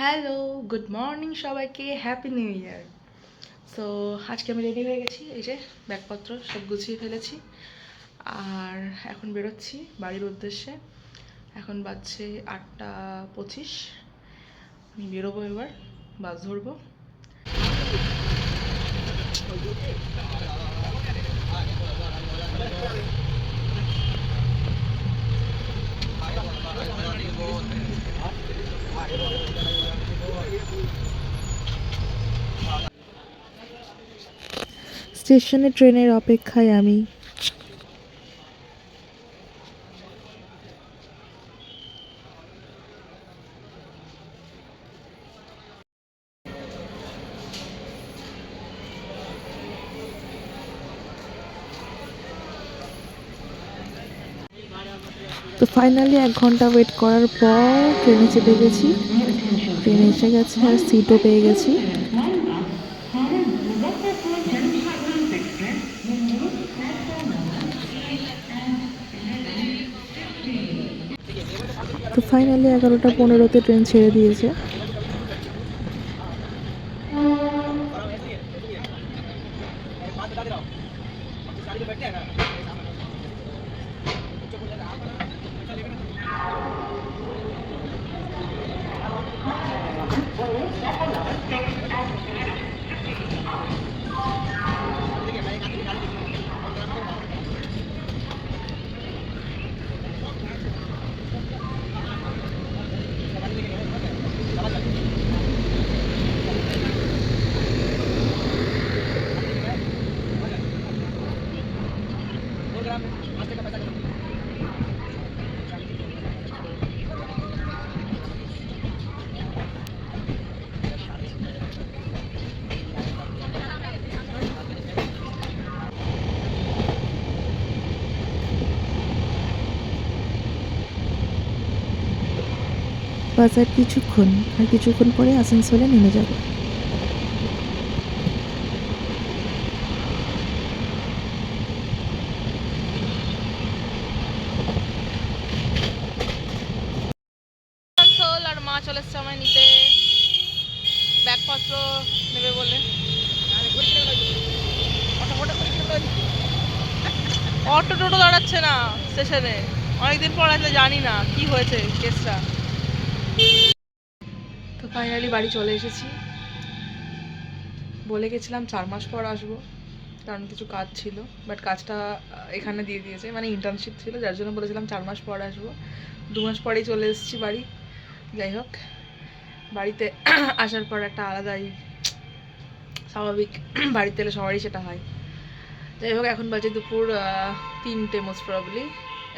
Hello good morning সবাইকে happy new year so আজকে আমি রেডি হয়ে গেছি, এই যে ব্যাগপত্র সব গুছিয়ে ফেলেছি। আর এখন বেরোচ্ছি বাড়ির উদ্দেশ্যে। এখন বাজছে আটটা পঁচিশ। আমি বেরোবো এবার, বাস ধরবো। স্টেশনে ট্রেনের অপেক্ষায় আমি। তো ফাইনালি এক ঘণ্টা ওয়েট করার পর ট্রেনে চেপে গেছি। ট্রেনে এসে গেছে আর সিটও পেয়ে গেছি। তো ফাইনালি এগারোটা পনেরোতে ট্রেন ছেড়ে দিয়েছে। বাজার কিছুক্ষণ আর কিছুক্ষণ পরে আসানসোলে নেমে যাব। আর মা নিতে। ব্যাগপত্র নেবে বলে। অটো টোটো দাঁড়াচ্ছে না স্টেশনে অনেকদিন পর আসলে জানি না কি হয়েছে কেসটা ফাইনালি বাড়ি চলে এসেছি। বলে গেছিলাম চার মাস পর আসব, কারণ কিছু কাজ ছিল বাট কাজটা এখানে দিয়ে দিয়েছে মানে ইন্টার্নশিপ ছিল, যার জন্য বলেছিলাম চার মাস পর আসব। দু মাস পরেই চলে এসেছি বাড়ি, যাই হোক। বাড়িতে আসার পর একটা আলাদাই স্বাভাবিক বাড়িতে এলে সবারই সেটা হয়। যাই হোক, এখন বাজে দুপুর তিনটে মোস্ট প্রবলি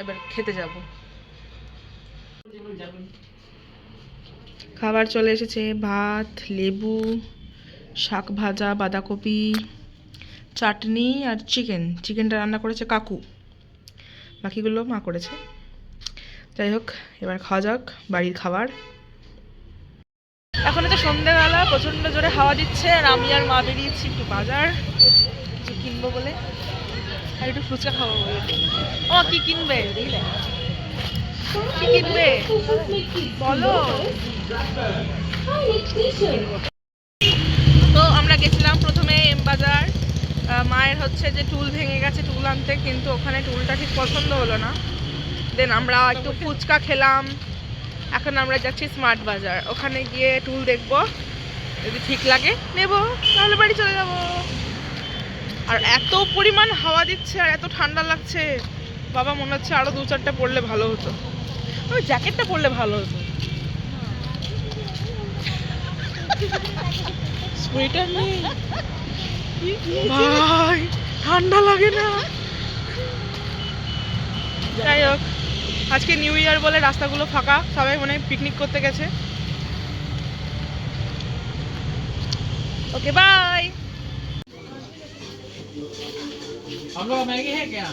এবার খেতে যাব। খাবার চলে এসেছে, ভাত, লেবু, শাক ভাজা, বাঁধাকপি, চাটনি আর চিকেন। চিকেনটা রান্না করেছে কাকু। বাকিগুলো মা করেছে। যাই হোক, এবার খাওয়া যাক, বাড়ির খাবার। এখন তো সন্ধ্যেবেলা, প্রচণ্ড জোরে হাওয়া দিচ্ছে, আর আমি আর মা বেরিয়েছি একটু বাজার। কিছু কিনবো বলে। আর একটু ফুচকা খাব বলে। ও, কি কিনবে? কি কিনবে? বলো। তো আমরা গেছিলাম প্রথমে এম বাজার। মায়ের হচ্ছে যে টুল ভেঙে গেছে টুল আনতে, কিন্তু ওখানে টুলটা ঠিক পছন্দ হলো না। দেন আমরা একটু ফুচকা খেলাম। এখন আমরা যাচ্ছি স্মার্ট বাজার ওখানে গিয়ে টুল দেখব। যদি ঠিক লাগে, নেব। তাহলে বাড়ি চলে যাব। আর এত পরিমাণ হাওয়া দিচ্ছে আর এত ঠান্ডা লাগছে। বাবা, মনে হচ্ছে আরও দু চারটা পড়লে ভালো হতো। ওই জ্যাকেটটা পরলে ভালো হতো। সোয়েটার নেই ভাই ঠান্ডা লাগে না যাই হোক আজকে নিউ ইয়ার বলে রাস্তাগুলো ফাঁকা সবাই মনে হয় পিকনিক করতে গেছে ওকে বাই हम लोग मैगी है क्या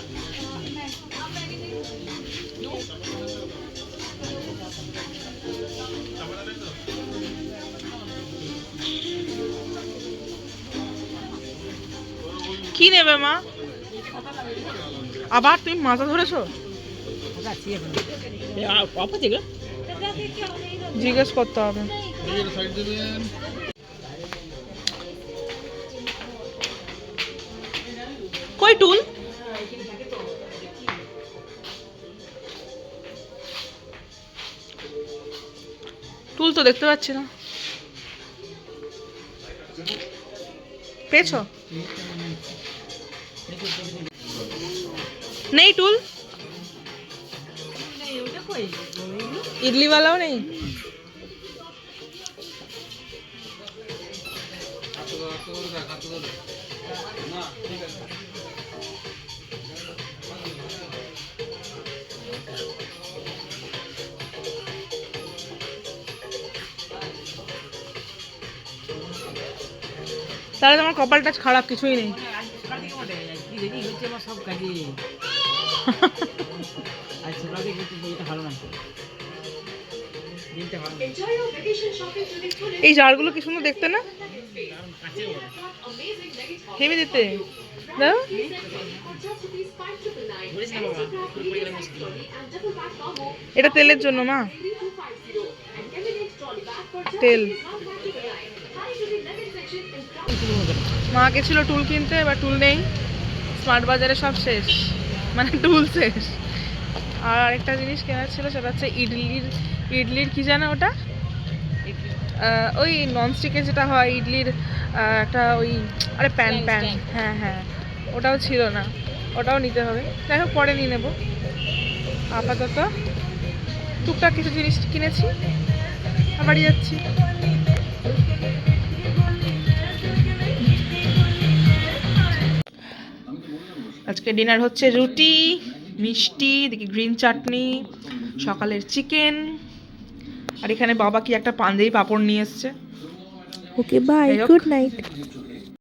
কি নেবে মা? আবার তুমি মাথা ধরেছো? জিজ্ঞেস করতে হবে। কই টুল টুল তো দেখতে পাচ্ছি না। পেয়েছ? নেই টুল? ইডলিওয়ালাও নেই। তাহলে তোমার কপালটা খারাপ, কিছুই নেই। এই জারগুলো কি সুন্দর দেখতে না? হেভি দিতে এটা তেলের জন্য, মা। তেল। মা গেছিল টুল কিনতে এবার টুল নেই। স্মার্ট বাজারে সব শেষ। মানে টুল শেষ। আর আরেকটা জিনিস কেনার ছিল সেটা হচ্ছে ইডলির ইডলির কি জানো ওটা? ওই ননস্টিকের যেটা হয় ইডলির একটা ওই আরে প্যান প্যান। হ্যাঁ হ্যাঁ। ওটাও ছিল না। ওটাও নিতে হবে। যাই হোক পরে নিয়ে নেব। আপাতত টুকটাক কিছু জিনিস কিনেছি। বাড়ি যাচ্ছি। আজকে ডিনার হচ্ছে রুটি মিষ্টি দেখি গ্রিন চাটনি সকালের চিকেন আর এখানে বাবা কি একটা পাঞ্জাবি পাপড় নিয়ে এসছে। Okay bye good night